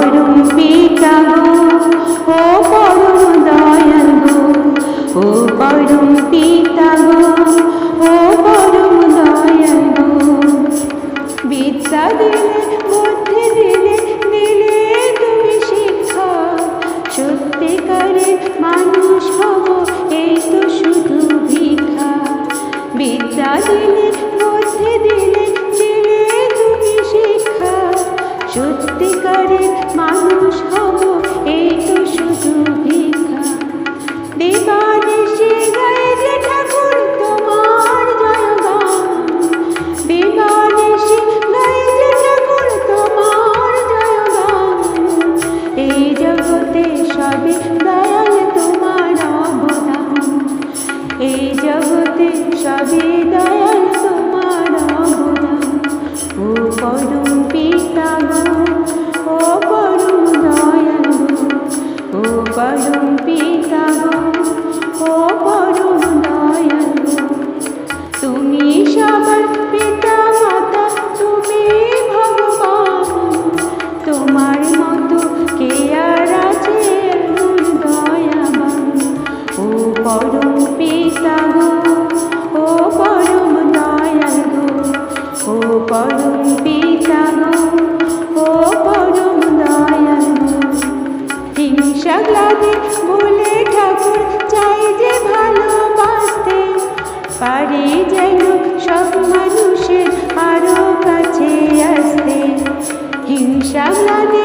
পরম পিতা গো ও পরম দয়াল গো ও পরম পিতা গো ও পরম দয়াল গো বিদ্যা দিলে বুদ্ধি দিলে দিলে তুমি শিক্ষা সত্যিকারে মানুষ হব এই তো শুধু ভিক্ষা। বিদ্যা দিলে মানুষ হব, এই শুধু ভিক্ষা। দেবাদেশে গায়ে যে তোমার জয়গান। বিমানেশি গায়ে যে ঠাকুর তোমার জয়গান। এই জগতে সবে দয়াল তোমার অবদান। এই পিতা পরম পিতা গো, ও পরম দয়াল গো, ও পরম পিতা গো, ও পরম দয়াল গো। হিংসা গ্লাদে বলে ঠাকুর, চাই যে ভালোবাসতে পারি যেন সব মানুষের আরও কাছে আসতে। হিংসা গ্লাদে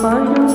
find